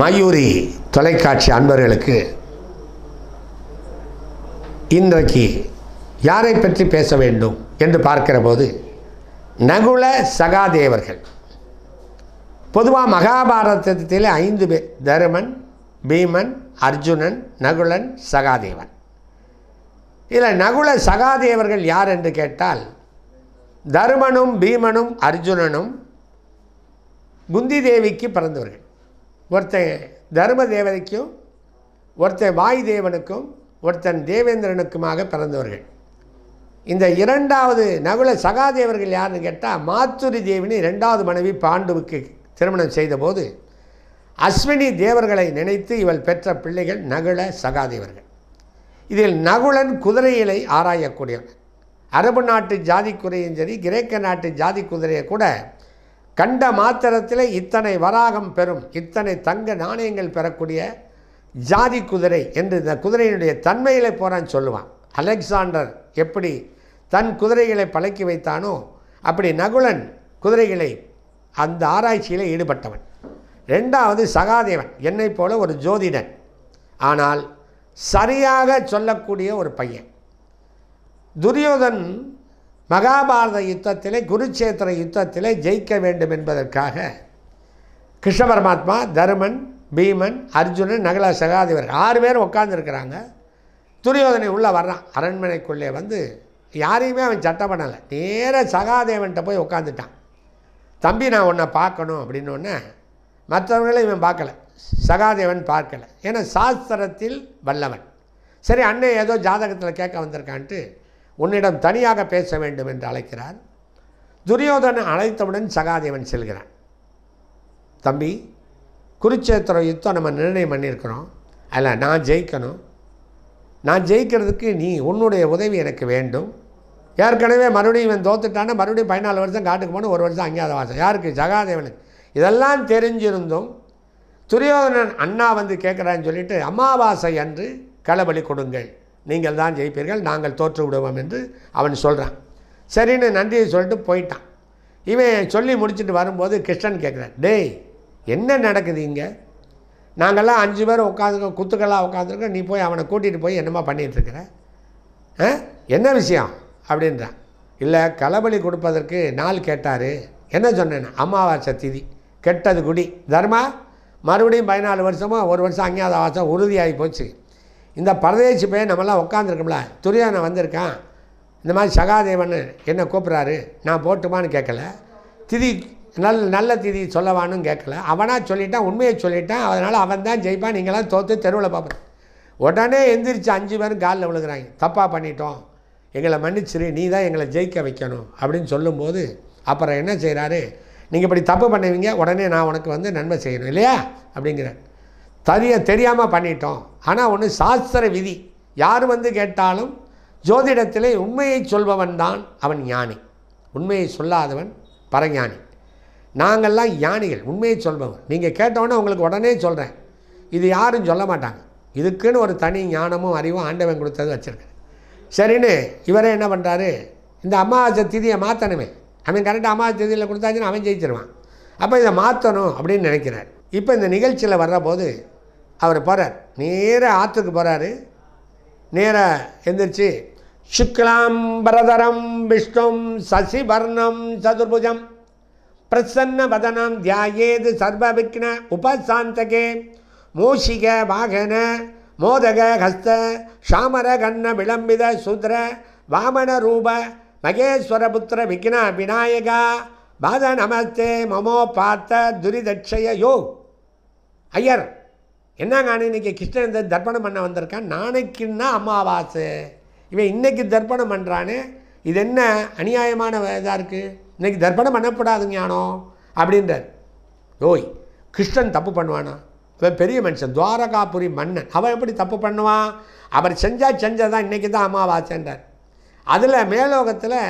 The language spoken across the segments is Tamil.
மயூரி தொலைக்காட்சி அன்பர்களுக்கு இன்றைக்கு யாரை பற்றி பேச வேண்டும் என்று பார்க்கிற போது நகுல சகாதேவர்கள். பொதுவாக மகாபாரதத்தில் ஐந்து பேர் தருமன் பீமன் அர்ஜுனன் நகுலன் சகாதேவன். இதில் நகுல சகாதேவர்கள் யார் என்று கேட்டால் தருமனும் பீமனும் அர்ஜுனனும் குந்தி தேவிக்கு பிறந்தவர்கள். ஒருத்தன் தர்ம தேவதைக்கும் ஒருத்தன் வாய் தேவனுக்கும் ஒருத்தன் தேவேந்திரனுக்குமாக பிறந்தவர்கள். இந்த இரண்டாவது நகுல சகாதேவர்கள் யாருன்னு கேட்டால் மாத்துரி தேவினி இரண்டாவது மனைவி பாண்டுவுக்கு திருமணம் செய்தபோது அஸ்வினி தேவர்களை நினைத்து இவள் பெற்ற பிள்ளைகள் நகுல சகாதேவர்கள். இதில் நகுலன் குதிரையிலை ஆராயக்கூடியவன். அரபு நாட்டு ஜாதி குதிரையும் சரி கிரேக்க நாட்டு ஜாதி குதிரையை கூட கண்ட மாத்திரத்தில் இத்தனை வராகம் பெறும் இத்தனை தங்க நாணயங்கள் பெறக்கூடிய ஜாதி குதிரை என்று இந்த குதிரையினுடைய தன்மையிலே போகிறான்னு சொல்லுவான். அலெக்சாண்டர் எப்படி தன் குதிரைகளை பழக்கி வைத்தானோ அப்படி நகுலன் குதிரைகளை அந்த ஆராய்ச்சியில் ஈடுபட்டவன். ரெண்டாவது சகாதேவன் என்னை போல ஒரு ஜோதிடன். ஆனால் சரியாக சொல்லக்கூடிய ஒரு பையன். துரியோதன் மகாபாரத யுத்தத்திலே குருச்சேத்திர யுத்தத்திலே ஜெயிக்க வேண்டும் என்பதற்காக கிருஷ்ண பரமாத்மா தருமன் பீமன் அர்ஜுனன் நகல சகாதேவர் ஆறு பேர் உட்காந்துருக்கிறாங்க துரியோதனை உள்ளே வர்றான். அரண்மனைக்குள்ளே வந்து யாரையுமே அவன் சட்டை பண்ணலை. நேராக சகாதேவன்கிட்ட போய் உட்காந்துட்டான் தம்பி நான் உன்னை பார்க்கணும் அப்படின்னோடனே மற்றவர்களை இவன் பார்க்கல. சகாதேவன் பார்க்கல. ஏன்னா சாஸ்திரத்தில் வல்லவன். சரி அண்ணன் ஏதோ ஜாதகத்தில் கேட்க வந்திருக்கான்ட்டு உன்னிடம் தனியாக பேச வேண்டும் என்று அழைக்கிறார். துரியோதன் அழைத்தவுடன் சகாதேவன் செல்கிறான். தம்பி குருச்சேத்திர யுத்தம் நம்ம நிர்ணயம் பண்ணியிருக்கிறோம். அதில் நான் ஜெயிக்கணும். நான் ஜெயிக்கிறதுக்கு நீ உன்னுடைய உதவி எனக்கு வேண்டும். ஏற்கனவே மறுபடியும் இவன் தோத்துட்டானா மறுபடியும் பதினாலு வருஷம் காட்டுக்கு போன ஒரு வருஷம் அங்கேயாத வாசம். யாருக்கு? சகாதேவனுக்கு. இதெல்லாம் தெரிஞ்சிருந்தும் துரியோதனன் அண்ணா வந்து கேட்குறான்னு சொல்லிட்டு அமாவாசை அன்று களபலி கொடுங்கள். நீங்கள் தான் ஜெயிப்பீர்கள் நாங்கள் தோற்று விடுவோம் என்று அவன் சொல்கிறான் சரின்னு நன்றியை சொல்லிட்டு போயிட்டான். இவன் சொல்லி முடிச்சுட்டு வரும்போது கிருஷ்ணன் கேட்குறான் டேய் என்ன நடக்குது இங்கே? நாங்கள்லாம் அஞ்சு பேர் உட்காந்துருக்கோம் குத்துக்கெல்லாம் உட்காந்துருக்கோம் நீ போய் அவனை கூட்டிகிட்டு போய் என்னமா பண்ணிகிட்ருக்கிற ஆ? என்ன விஷயம்? அப்படின்றான். இல்லை களபலி கொடுப்பதற்கு நாள் கேட்டார். என்ன சொன்னேன் அமாவாசை திதி கெட்டது குடி தர்மா? மறுபடியும் பதினாலு வருஷமாக ஒரு வருஷம் அங்கேயாவது ஆசை உறுதியாகி போச்சு. இந்த பரதேசி பையன் நம்மளாம் உட்காந்துருக்கோம்ல துரியானை வந்திருக்கான். இந்த மாதிரி சகாதேவன் என்ன கூப்பிட்றாரு? நான் போட்டுமான்னு கேட்கல. திதி நல்ல நல்ல திதி சொல்லவான்னு கேட்கல. அவனாக சொல்லிட்டான் உண்மையை சொல்லிட்டான். அதனால் அவன் தான் ஜெயிப்பான். நீங்களாம் தோற்று தெருவில் பார்ப்பேன் உடனே எந்திரிச்சு அஞ்சு பேரும் காலில் விழுகிறாங்க. தப்பாக பண்ணிட்டோம். எங்களை மன்னிச்சிரு நீ தான் எங்களை ஜெயிக்க வைக்கணும் அப்படின்னு சொல்லும்போது அப்புறம் என்ன செய்கிறாரு நீங்கள் இப்படி தப்பு பண்ணுவீங்க உடனே நான் உனக்கு வந்து நன்மை செய்யணும் இல்லையா? அப்படிங்கிறேன் தெரிய தெரியாமல் பண்ணிட்டோம். ஆனால் ஒன்று சாஸ்திர விதி. யார் வந்து கேட்டாலும் ஜோதிடத்திலே உண்மையை சொல்பவன் தான் அவன் ஞானி. உண்மையை சொல்லாதவன் பரஞானி. நாங்கள்லாம் ஞானிகள் உண்மையை சொல்பவன். நீங்கள் கேட்டோன்னே உங்களுக்கு உடனே சொல்கிறேன் இது யாரும் சொல்ல மாட்டாங்க. இதுக்குன்னு ஒரு தனி ஞானமும் அறிவும் ஆண்டவன் கொடுத்தது வச்சுருக்கேன் சரின்னு இவரே என்ன பண்ணுறாரு இந்த அமாவாசை திதியை மாற்றணுமே அவன் கரெக்டாக அமாவாசை திதியில் கொடுத்தாச்சுன்னு அவன் ஜெயிச்சிருவான். அப்போ இதை மாற்றணும் அப்படின்னு நினைக்கிறார். இப்போ இந்த நிகழ்ச்சியில் வர்றபோது அவர் போகிறார் நேராக ஆற்றுக்கு போகிறாரு நேராக எந்திரிச்சு சுக்லாம் பரதரம் விஷ்ணும் சசிவர்ணம் சதுர்புஜம் பிரசன்ன வதனம் தியாயேது சர்வ விக்ன உபசாந்தகே மூஷிக வாகன மோதக ஹஸ்த சாமர கண்ண விளம்பித சுத்ர வாமன ரூப மகேஸ்வரபுத்திர விக்ன விநாயகா பாத நமஸ்தே மமோ பார்த்த துரிதட்சய யோ ஐயர் என்னங்க இன்றைக்கி கிருஷ்ணன் இந்த தர்ப்பணம் பண்ண வந்திருக்கான்? நாளைக்குன்னா அமாவாசை. இவன் இன்றைக்கி தர்ப்பணம் பண்ணுறானே இது என்ன அநியாயமான இதாக இருக்குது இன்றைக்கி தர்ப்பணம் பண்ணப்படாது ஞானம் அப்படின்றார். ஓய் கிருஷ்ணன் தப்பு பண்ணுவானா? இவன் பெரிய மனுஷன் துவாரகாபுரி மன்னன். அவன் எப்படி தப்பு பண்ணுவான்? அவர் செஞ்சால் செஞ்சதான் இன்றைக்கி தான் அமாவாசைன்றார். அதில் மேலோகத்தில்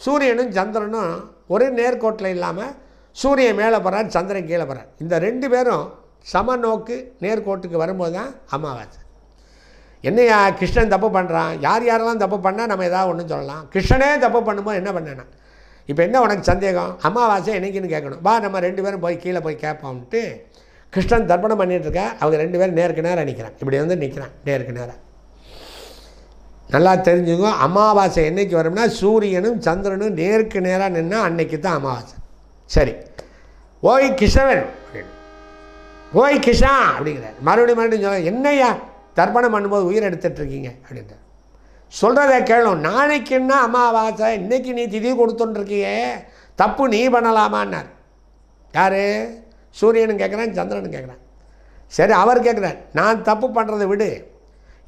சூரியனும் சந்திரனும் ஒரே நேர்கோட்டில் இல்லாமல் சூரியன் மேலே போகிறார் சந்திரன் கீழே போகிறார் இந்த ரெண்டு பேரும் சமநோக்கு நேர்கோட்டுக்கு வரும்போது தான் அமாவாசை. என்னையா கிருஷ்ணன் தப்பு பண்ணுறான் யார் யாரெல்லாம் தப்பு பண்ணால் நம்ம ஏதாவது ஒன்று சொல்லலாம். கிருஷ்ணனே தப்பு பண்ணும்போது என்ன பண்ணேன்னா இப்போ என்ன உனக்கு சந்தேகம்? அமாவாசை என்னைக்குன்னு கேட்கணும். வா நம்ம ரெண்டு பேரும் போய் கீழே போய் கேட்போம்ட்டு கிருஷ்ணன் தர்ப்பணம் பண்ணிட்டு அவங்க ரெண்டு பேரும் நேருக்கு நேராக நிற்கிறான் இப்படி வந்து நிற்கிறான் நேருக்கு நேராக நல்லா தெரிஞ்சுங்க அமாவாசை என்னைக்கு வரும்னா சூரியனும் சந்திரனும் நேருக்கு நேராக நின்னால் அன்னைக்கு தான் அமாவாசை. சரி. ஓய் கிஷவன் அப்படின்னு. ஓய் கிஷா அப்படிங்கிறார். மறுபடியும் மறுபடியும் சொல்ல என்னய்யா? தர்ப்பணம் பண்ணும்போது உயிர் எடுத்துட்ருக்கீங்க அப்படின்றார். சொல்கிறத கேளும். நாளைக்குன்னா அமாவாசை? இன்னைக்கு நீ திதி கொடுத்துட்டுருக்கியே. தப்பு நீ பண்ணலாமான்னார். யார்? சூரியனும் கேட்குறேன் சந்திரனும் கேட்குறேன் சரி அவர் கேட்குறார் நான் தப்பு பண்ணுறதை விடு.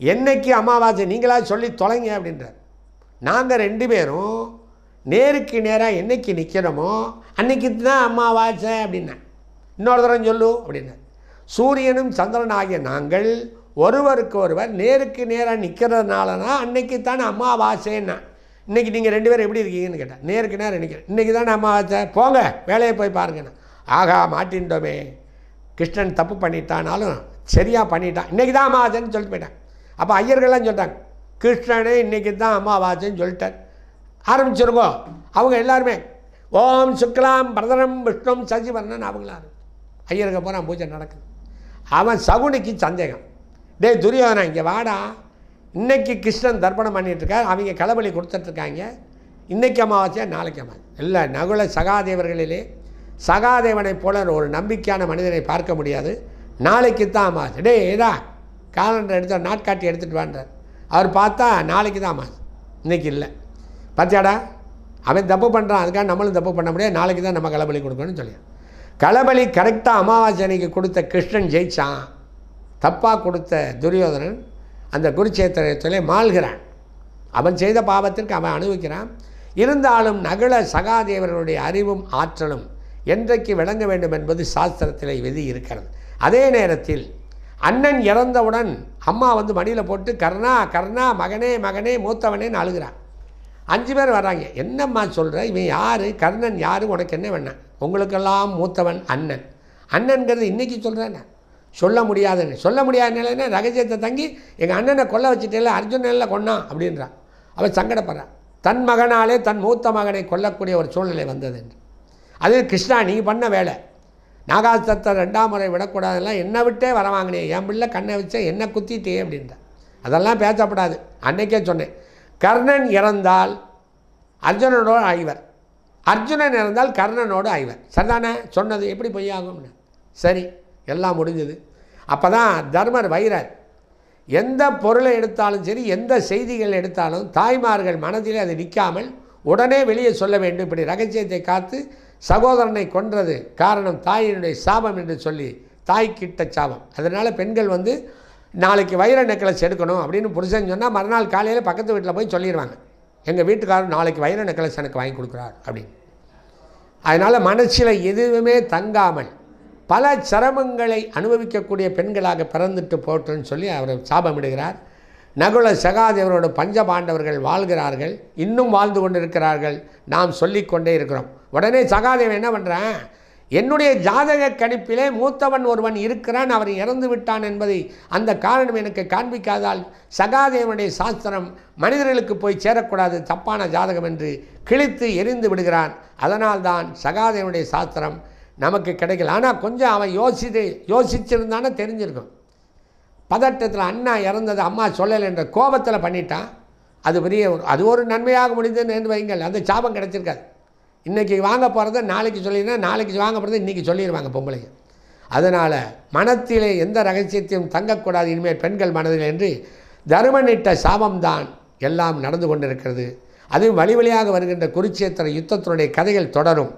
என்னைக்கு அமாவாசை? நீங்களாக சொல்லி தொலைங்க அப்படின்றார். நாங்கள் ரெண்டு பேரும் நேருக்கு நேராக என்னைக்கு நிற்கிறோமோ அன்னைக்கு தான் அமாவாசை அப்படின்னேன் இன்னொரு தரம் சொல்லு அப்படின்னார். சூரியனும் சந்திரன் ஆகிய நாங்கள் ஒருவருக்கு ஒருவர் நேருக்கு நேராக நிற்கிறதுனாலனா தான் அன்னைக்கு தானே அமாவாசைன்னா. இன்றைக்கி நீங்கள் ரெண்டு பேரும் எப்படி இருக்கீங்கன்னு கேட்டேன் நேருக்கு நேரம் நிற்கிறேன் இன்றைக்கி தானே அமாவாசை? போங்க வேலையை போய் பாருங்கண்ணா ஆகா மாட்டின்டோமே. கிருஷ்ணன் தப்பு பண்ணிட்டானாலும் சரியாக பண்ணிட்டான். இன்றைக்கி தான் அமாவாசைன்னு சொல்லிட்டு போயிட்டான். அப்போ ஐயர்கள்லாம் சொல்லிட்டாங்க கிருஷ்ணனே இன்றைக்கி தான் அமாவாசைன்னு சொல்லிட்டார். ஆரம்பிச்சிருக்கோம் அவங்க எல்லாருமே ஓம் சுக்லாம் பிரதனம் விஷ்ணம் சசிவர்ணன் அவங்களா ஐயருக்கு போகிற பூஜை நடக்குது. அவன் சகுனிக்கு சந்தேகம். டே துரியோதனா இங்கே வாடா. இன்றைக்கி கிருஷ்ணன் தர்ப்பணம் பண்ணிட்டுருக்கார் அவங்க களபலி கொடுத்துட்ருக்காங்க இன்றைக்கி அமாவாசையாக நாளைக்கு அமாவாசை. இல்லை நகுல சகாதேவர்களிலே சகாதேவனைப் போல ஒரு நம்பிக்கையான மனிதனை பார்க்க முடியாது. நாளைக்கு தான் அமாவாசை. டே ஏதா காலண்டர் எடுத்து நாட்காட்டி எடுத்துகிட்டு வான்றார். அவர் பார்த்தா நாளைக்கு தான் அமாவாசை. இன்னைக்கு இல்லை. பார்த்தியாடா? அவன் தப்பு பண்ணுறான் அதுக்காக நம்மளும் தப்பு பண்ண முடியாது. நாளைக்கு தான் நம்ம களபலி கொடுக்கணும்னு சொல்லி களபலி கரெக்டாக அமாவாசை அன்னைக்கு கொடுத்த கிருஷ்ணன் ஜெயிச்சான். தப்பாக கொடுத்த துரியோதனன் அந்த குருச்சேத்திரத்திலே மாள்கிறான் அவன் செய்த பாவத்திற்கு அவன் அனுபவிக்கிறான். இருந்தாலும் நகுல சகாதேவர்களுடைய அறிவும் ஆற்றலும் என்றைக்கு விளங்க வேண்டும் என்பது சாஸ்திரத்தில் விதி இருக்கிறது. அதே நேரத்தில் அண்ணன் இறந்தவுடன் அம்மா வந்து மடியில் போட்டு கர்ணா கர்ணா மகனே மகனே மூத்தவனேன்னு அழுகிறான். அஞ்சு பேர் வராங்க என்னம்மா சொல்கிற இவன் யார்? கர்ணன் யார்? உனக்கு என்ன வேணாம் உங்களுக்கெல்லாம் மூத்தவன் அண்ணன். அண்ணன்கிறது இன்றைக்கி சொல்கிறேன் சொல்ல முடியாதுன்னு. சொல்ல முடியாத நிலைன்னா ரகசியத்தை தங்கி எங்கள் அண்ணனை கொல்ல வச்சுட்டேல அர்ஜுனனில் கொன்னான் அப்படின்றான் அவன் சங்கடப்படுறான் தன் மகனாலே தன் மூத்த மகனை கொல்லக்கூடிய ஒரு சூழ்நிலை வந்தது என்று அது கிருஷ்ணா நீ பண்ண வேலை. நாகாஸ்தத்தை ரெண்டாம் முறை விடக்கூடாதெல்லாம் என்னை விட்டே வரவாங்கனே என் பிள்ளை கண்ணை வச்ச என்ன குத்திட்டே அப்படின்ற. அதெல்லாம் பேசப்படாது. அன்னைக்கே சொன்னேன். கர்ணன் இறந்தால் அர்ஜுனனோடு ஐவர். அர்ஜுனன் இறந்தால் கர்ணனோடு ஐவர். சரிதானே? சொன்னது எப்படி பொய்யாகும்னு. சரி எல்லாம் முடிஞ்சது. அப்போ தான் தர்மர் வைரர் எந்த பொருளை எடுத்தாலும் சரி எந்த செய்திகள் எடுத்தாலும் தாய்மார்கள் மனதிலே அது நிற்காமல் உடனே வெளியே சொல்ல வேண்டும். இப்படி ரகசியத்தை காத்து சகோதரனை கொன்றது காரணம் தாயினுடைய சாபம் என்று சொல்லி தாய்க்கிட்ட சாபம். அதனால் பெண்கள் வந்து நாளைக்கு வைர நெக்லஸ் எடுக்கணும் அப்படின்னு புருஷன் சொன்னால் மறுநாள் காலையில் பக்கத்து வீட்டில் போய் சொல்லிடுவாங்க எங்கள் வீட்டுக்காரர் நாளைக்கு வைர நெக்லஸ் எனக்கு வாங்கி கொடுக்குறார் அப்படின்னு. அதனால் மனசில் எதுவுமே தங்காமல் பல சிரமங்களை அனுபவிக்கக்கூடிய பெண்களாக பிறந்துட்டு போட்டுன்னு சொல்லி அவர் சாபமிடுகிறார். நகுல சகாதேவரோட பஞ்ச பாண்டவர்கள் வாழ்கிறார்கள். இன்னும் வாழ்ந்து கொண்டிருக்கிறார்கள். நாம் சொல்லிக்கொண்டே இருக்கிறோம். உடனே சகாதேவன் என்ன பண்ணுறேன் என்னுடைய ஜாதக கணிப்பிலே மூத்தவன் ஒருவன் இருக்கிறான் அவர் இறந்து விட்டான் என்பதை அந்த காரணம் எனக்கு காண்பிக்காதால் சகாதேவனுடைய சாஸ்திரம் மனிதர்களுக்கு போய் சேரக்கூடாது தப்பான ஜாதகம் என்று கிழித்து எரிந்து விடுகிறான். அதனால்தான் சகாதேவனுடைய சாஸ்திரம் நமக்கு கிடைக்கல. ஆனால் கொஞ்சம் அவன் யோசித்து யோசிச்சிருந்தானே தெரிஞ்சிருக்கும். பதட்டத்தில் அண்ணா இறந்தது அம்மா சொல்லலை என்ற கோபத்தில் பண்ணிட்டான். அது பெரிய ஒரு அது ஒரு நன்மையாக முடிந்தது என்று வைங்கள் அந்த சாபம் கிடைச்சிருக்காது. இன்றைக்கி வாங்க போகிறத நாளைக்கு சொல்லினா நாளைக்கு வாங்க போகிறத இன்றைக்கி சொல்லிடுவாங்க பொம்பளைங்க. அதனால் மனத்திலே எந்த ரகசியத்தையும் தங்கக்கூடாது. இனிமேல் பெண்கள் மனதில் என்று தருமனிட்ட சாபம்தான் எல்லாம் நடந்து கொண்டிருக்கிறது. அதுவும் வழி வழியாக வருகின்ற குருச்சேத்திர யுத்தத்தினுடைய கதைகள் தொடரும்.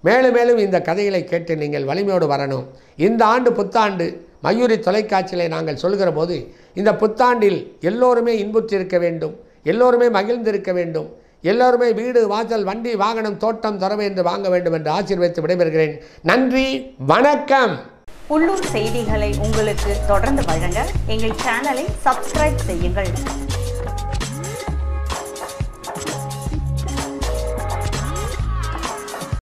மேலும் மேலும் இந்த கதைகளை கேட்டு நீங்கள் வலிமையோடு வரணும். இந்த ஆண்டு புத்தாண்டு மயூரி தொலைக்காட்சியிலே நாங்கள் சொல்கிற போது இந்த புத்தாண்டில் எல்லோருமே இன்புற்றிருக்க வேண்டும். எல்லோருமே மகிழ்ந்திருக்க வேண்டும். எல்லோருமே வீடு வாசல் வண்டி வாகனம் தோட்டம் தரவு என்று வாங்க வேண்டும் என்று ஆசீர்வதித்து விடைபெறுகிறேன். நன்றி வணக்கம். உள்ளூர் செய்திகளை உங்களுக்கு தொடர்ந்து வழங்க எங்கள் சேனலை சப்ஸ்கிரைப் செய்யுங்கள்.